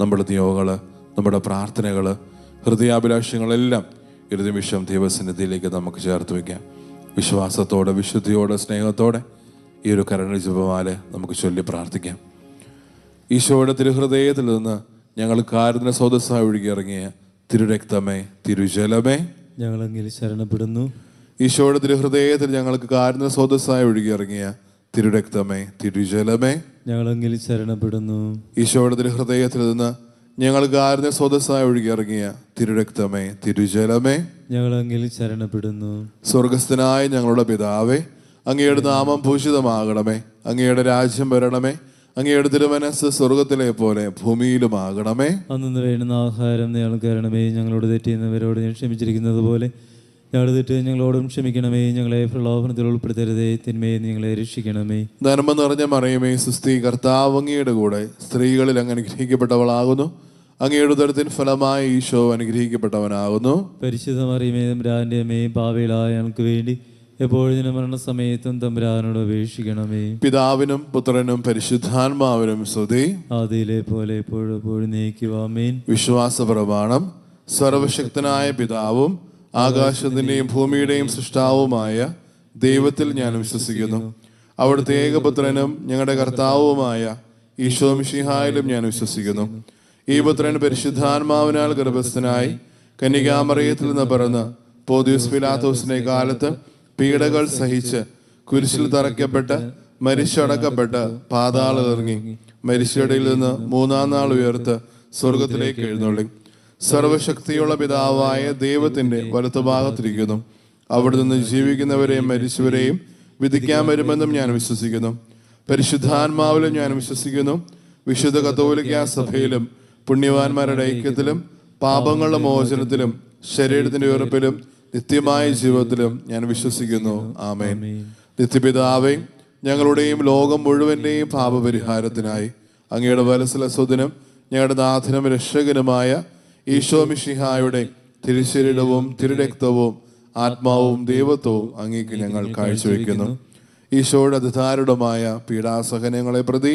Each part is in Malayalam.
നമ്മുടെ നിയോഗങ്ങൾ നമ്മുടെ പ്രാർത്ഥനകൾ ഹൃദയാഭിലാഷങ്ങളെല്ലാം ഒരു നിമിഷം ദൈവസന്നിധിയിലേക്ക് നമുക്ക് ചേർത്ത് വയ്ക്കാം വിശ്വാസത്തോടെ വിശുദ്ധിയോടെ സ്നേഹത്തോടെ ഈ ഒരു കരണ ജപമാല നമുക്ക് ചൊല്ലി പ്രാർത്ഥിക്കാം. ഈശോയുടെ തിരുഹൃദയത്തിൽ നിന്ന് ഞങ്ങൾ കാരുന്ന സ്രോതസ്സായി ഒഴുകിയിറങ്ങിയ തിരുരക്തമേ തിരുജലമേ. ഞങ്ങളെങ്കിൽ ശരണപ്പെടുന്നു. ഈശോയുടെ തിരുഹൃദയത്തിൽ ഞങ്ങൾക്ക് കാരുന്ന സ്രോതസ്സായി ഒഴുകിയിറങ്ങിയ തിരുരക്തമേ തിരുജലമേ. ഞങ്ങളെങ്കിൽ ശരണപ്പെടുന്നു. ഈശോയുടെ തിരുഹൃദയത്തിൽ നിന്ന് ഞങ്ങൾ ആരുടെ സ്രോതസ്സായി ഒഴുകിയിറങ്ങിയ തിരുരക്തമേ തിരുജലമേ. ഞങ്ങളെങ്കിൽ ശരണപ്പെടുന്നു. സ്വർഗസ്ഥനായ ഞങ്ങളുടെ പിതാവേ അങ്ങയുടെ നാമം ഭൂഷിതമാകണമേ അങ്ങയുടെ രാജ്യം വരണമേ അങ്ങയുടെ തിരുമനസ് സ്വർഗത്തിലെ പോലെ ഭൂമിയിലുമാകണമേ. അന്നു വേണ്ടുന്ന ആഹാരം ഞങ്ങൾക്ക് തരണമേ ഞങ്ങളോട് തെറ്റിയുന്നവരോട് ഞാൻ ക്ഷമിച്ചിരിക്കുന്നത് പോലെ ഞങ്ങളുടെ തെറ്റ് ഞങ്ങളോടും ക്ഷമിക്കണമേ. ഞങ്ങളെ പ്രലോഭനത്തിൽ ഉൾപ്പെടുത്തരുതേ. തിന്മയെ നിങ്ങളെ ഞങ്ങളെ രക്ഷിക്കണമേ. നന്മ നിറഞ്ഞ മറിയമേ സുസ്ഥി കർത്താവ് അങ്ങയുടെ കൂടെ സ്ത്രീകളിൽ അങ്ങ് അനുഗ്രഹിക്കപ്പെട്ടവളാകുന്നു. അങ്ങയുടെ ഉദരത്തിൻ ഫലമായി ഈശോ അനുഗ്രഹിക്കപ്പെട്ടവനാകുന്നു. പരിശുദ്ധ മറിയമേ തമ്പുരാന്റെ അമ്മയും പാവയിലായ ഞങ്ങൾക്ക് വേണ്ടി എപ്പോഴും മരണസമയത്തും തമ്പുരാനോട് അപേക്ഷിക്കണമേ. പിതാവിനും പുത്രനും പരിശുദ്ധാത്മാവിനും സ്തുതി. ആദിയിലെ പോലെ എപ്പോഴും എപ്പോഴും നീക്കുവാമേൻ വിശ്വാസ പ്രമാണം സർവശക്തനായ പിതാവും ആകാശത്തിന്റെയും ഭൂമിയുടെയും സൃഷ്ടാവുമായ ദൈവത്തിൽ ഞാൻ വിശ്വസിക്കുന്നു. അവിടുത്തെ ഏകപുത്രനും ഞങ്ങളുടെ കർത്താവുമായ ഈശോ മിഷിഹായിലും ഞാൻ വിശ്വസിക്കുന്നു. ഈ പുത്രൻ പരിശുദ്ധാത്മാവിനാൽ ഗർഭസ്ഥനായി കന്യകാമറിയത്തിൽ നിന്ന് പിറന്ന് പോദിയൂസ് പിലാത്തോസിന്റെ കാലത്ത് പീഡകൾ സഹിച്ച് കുരിശിൽ തറയ്ക്കപ്പെട്ട് മരിച്ചടക്കപ്പെട്ട് പാതാളിറങ്ങി മരിച്ചടയിൽ നിന്ന് മൂന്നാം നാൾ ഉയർത്ത് സ്വർഗത്തിലേക്ക് എഴുന്നള്ളി. സർവശക്തിയുള്ള പിതാവായ ദൈവത്തിന്റെ വലത്തുഭാഗത്തിരിക്കുന്നു. അവിടെ നിന്ന് ജീവിക്കുന്നവരെയും മരിച്ചവരെയും വിധിക്കാൻ വരുമെന്നും ഞാൻ വിശ്വസിക്കുന്നു. പരിശുദ്ധാത്മാവിലും ഞാൻ വിശ്വസിക്കുന്നു. വിശുദ്ധ കത്തോലിക്ക സഭയിലും പുണ്യവാന്മാരുടെ ഐക്യത്തിലും പാപങ്ങളുടെ മോചനത്തിലും ശരീരത്തിന്റെ ഉറപ്പിലും നിത്യമായ ജീവിതത്തിലും ഞാൻ വിശ്വസിക്കുന്നു. ആമേൻ. നിത്യപിതാവേ ഞങ്ങളുടെയും ലോകം മുഴുവന്റെയും പാപപരിഹാരത്തിനായി അങ്ങയുടെ വലസലസ്വദിനും ഞങ്ങളുടെ നാഥനും രക്ഷകനുമായ ഈശോ മിഷിഹായുടെ തിരുശരീരവും തിരുരക്തവും ആത്മാവും ദൈവത്വവും അങ്ങേക്ക് ഞങ്ങൾ കാഴ്ചവെക്കുന്നു. ഈശോയുടെ അതിധാരുടമായ പീഡാസഹനങ്ങളെ പ്രതി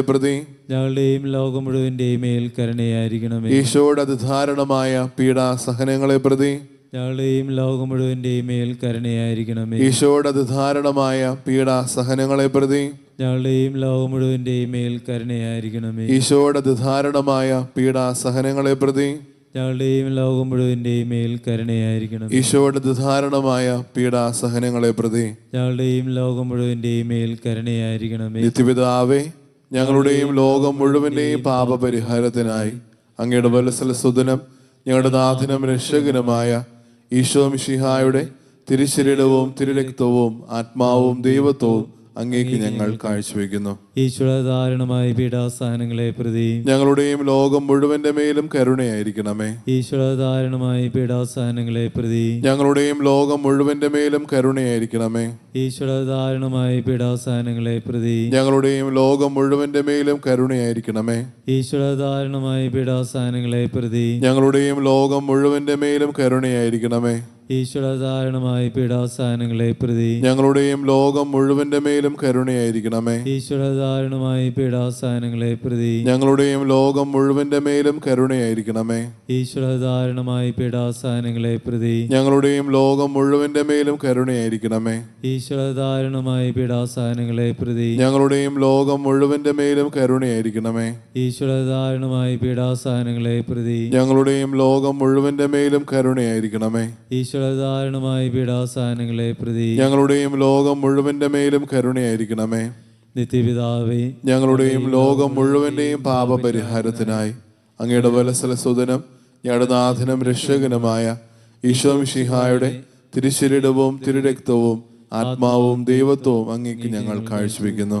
പ്രതി ഞങ്ങളുടെയും ലോകം മുഴുവന്റെയും മേൽ കരുണയായിരിക്കണമേ. ഈശോയുടെ അതിധാരുണമായ പീഡാസഹനങ്ങളെ പ്രതി ഞങ്ങളുടെയും ലോകം മുഴുവന്റെയും മേൽ കരുണയായിരിക്കണമേ. ഈശോയുടെ അതിധാരുണമായ പീഡാസഹനങ്ങളെ പ്രതി ഞങ്ങളുടെയും ലോകം മുഴുവന്റെയും മേൽ കരുണയായിരിക്കണമേ. ഈശോയുടെ അതിധാരുണമായ പീഡാസഹനങ്ങളെ പ്രതി ഞങ്ങളുടെയും ലോകം മുഴുവന്റെയും മേൽ കരുണയായിരിക്കണം ഈശോയുടെ അതിധാരുണമായ പീഡാസഹനങ്ങളെ പ്രതി ഞങ്ങളുടെയും ലോകം മുഴുവന്റെയും മേൽ കരുണയായിരിക്കണമേ. നിത്യപിതാവേ ഞങ്ങളുടെയും ലോകം മുഴുവന്റെയും പാപപരിഹാരത്തിനായി അങ്ങയുടെ വലസല സുദനം ഞങ്ങളുടെ നാഥനും രക്ഷകനുമായ ഈശോ മിഷിഹായുടെ തിരുശരീരവും തിരുരക്തവും ആത്മാവും ദൈവത്വവും അങ്ങേക്ക് ഞങ്ങൾ കാഴ്ചവെക്കുന്നു ഈശ്വരധാരണമായ പീഡാസഹനങ്ങളെ പ്രതി ഞങ്ങളുടെയും ലോകം മുഴുവന്റെ മേലും കരുണയായിരിക്കണമേ. ഈശ്വരധാരണമായ പീഡാസഹനങ്ങളെ പ്രതി ഞങ്ങളുടെയും ലോകം മുഴുവന്റെ മേലും കരുണയായിരിക്കണമേ. ഈശ്വരധാരണമായ പീഡാസഹനങ്ങളെ പ്രതി ഞങ്ങളുടെയും ലോകം മുഴുവന്റെ മേലും കരുണയായിരിക്കണമേ. ഈശ്വരധാരണമായ പീഡാസഹനങ്ങളെ പ്രതി ഞങ്ങളുടെയും ലോകം മുഴുവന്റെ മേലും കരുണയായിരിക്കണമേ. ഈശ്വരധാരണമായ പീഡാസഹനങ്ങളെ പ്രതി. ഞങ്ങളുടെയും ലോകം മുഴുവന്റെ മേലും കരുണയായിരിക്കണമേ. ഈശ്വരധാരണമായ പീഡാസഹനങ്ങളെ പ്രതി. ഞങ്ങളുടെയും ലോകം മുഴുവന്റെ മേലും കരുണയായിരിക്കണമേ. ഈശ്വരധാരണമായ പീഡാസഹനങ്ങളെ പ്രതി. ഞങ്ങളുടെയും ലോകം മുഴുവന്റെ മേലും കരുണയായിരിക്കണമേ. ഈശ്വരധാരണമായ പീഡാസഹനങ്ങളെ പ്രതി. ഞങ്ങളുടെയും ലോകം മുഴുവന്റെ മേലും കരുണയായിരിക്കണമേ. ഈശ്വരധാരണമായ പീഡാസഹനങ്ങളെ പ്രതി. ഞങ്ങളുടെയും ലോകം മുഴുവന്റെ മേലും കരുണയായിരിക്കണമേ. ഈശ്വരധാരണമായ പീഡാസാനങ്ങളെ പ്രതി ഞങ്ങളുടെയും ലോകം മുഴുവന്റെ മേലും കരുണയായിരിക്കണമേ. നിത്യപിതാവേ ഞങ്ങളുടെയും ലോകം മുഴുവന്റെയും പാപപരിഹാരത്തിനായി അങ്ങയുടെ വലസലസുതനം ഞങ്ങളുടെ നാഥനും രക്ഷകനുമായ ഈശോ മിഷിഹായുടെ തിരുശരീരവും തിരുരക്തവും ആത്മാവും ദൈവത്വവും അങ്ങേക്ക് ഞങ്ങൾ കാഴ്ചവെക്കുന്നു.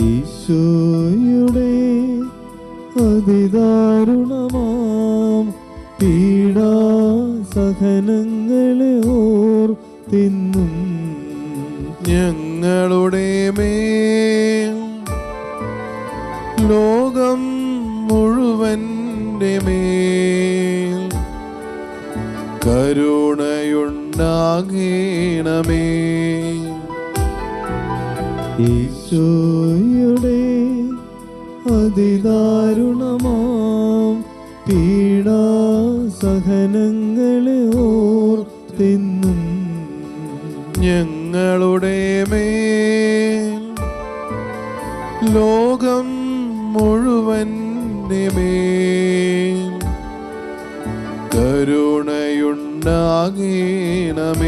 ഈശോയുടെ അതിദാരുണമാം പീഡാ സഹനങ്ങളെ ഓർത്തിന്നും ഞങ്ങളുടെ മേൽ. ലോകം മുഴുവന്റെ മേൽ. കരുണയുണ്ടാകേണമേ. ഈശോയുടെ അതിദാരുണമാം. പീഡാ സഹനങ്ങളെ ഓർത്തിന്നും ഞങ്ങളുടെ മേൽ. ലോകം മുഴുവൻ മേൽ. കരുണയുണ്ടാകണമേ.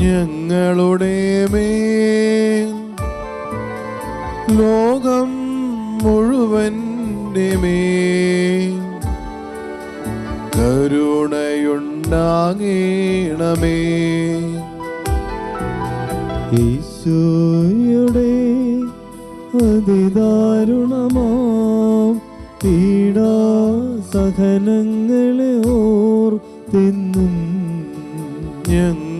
ഞങ്ങളുടെ ലോകം മുഴുവന്റെ കരുണയുണ്ടാകണമേ. ഈശോയുടെ അതിദാരുണമാം പീഡാ സഹനങ്ങളെ ഓർത്തിന്നും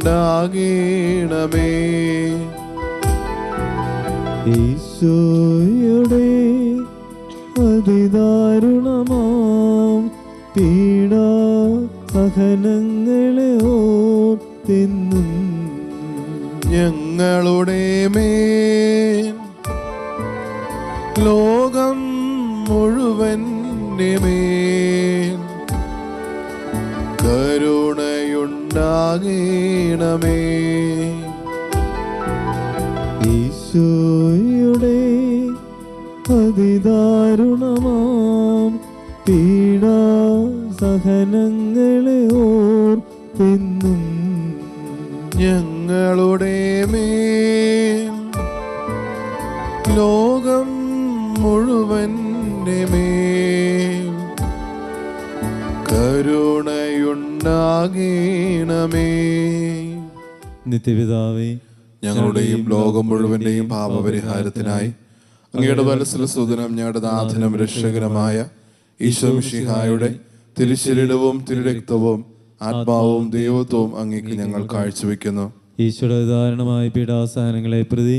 കരുണയുണ്ടാകണമേ ഈശോയുടെ അതിദാരുണമാം പീഡ സഹനങ്ങളെ ഓർത്തിന്നും ഞങ്ങളുടെ മേ ലോകം മുഴുവന്റെ മേൽ കരുണയുണ്ടാകണമേ ഈശോയുടെ അതിദാരുണമാം പീഡാ സഹനങ്ങളെ ഓർത്തിന്നും ഞങ്ങളുടെ മേ ലോകം മുഴുവന്റെ മേൽ നിത്യപിതാവേ ഞങ്ങളുടെയും ലോകം മുഴുവന്റെയും പാപപരിഹാരത്തിനായി അങ്ങയുടെ വലസലസൂദനം ഞങ്ങളുടെ നാഥനും രക്ഷകരമായ ഈശോ മിശിഹായുടെ തിരുശരീരവും തിരുരക്തവും ആത്മാവും ദൈവത്വവും അങ്ങേക്ക് ഞങ്ങൾ കാഴ്ചവെക്കുന്നു. ഈശ്വര ഉദാഹരണമായി പീഡാസഹനങ്ങളെ പ്രതി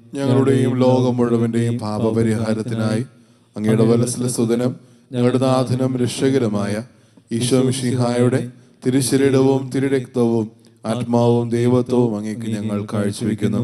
ഞങ്ങളുടെയും ലോകം മുഴുവന്റെയും പാപപരിഹാരത്തിനായി അങ്ങയുടെ വലസിലെ സുതനം ഞങ്ങളുടെ നാഥനും രക്ഷകരമായ ഈശോ മിശിഹായുടെ തിരുശരീരവും തിരുരക്തവും ആത്മാവും ദൈവത്വവും അങ്ങേക്ക് ഞങ്ങൾ കാഴ്ചവെക്കുന്നു.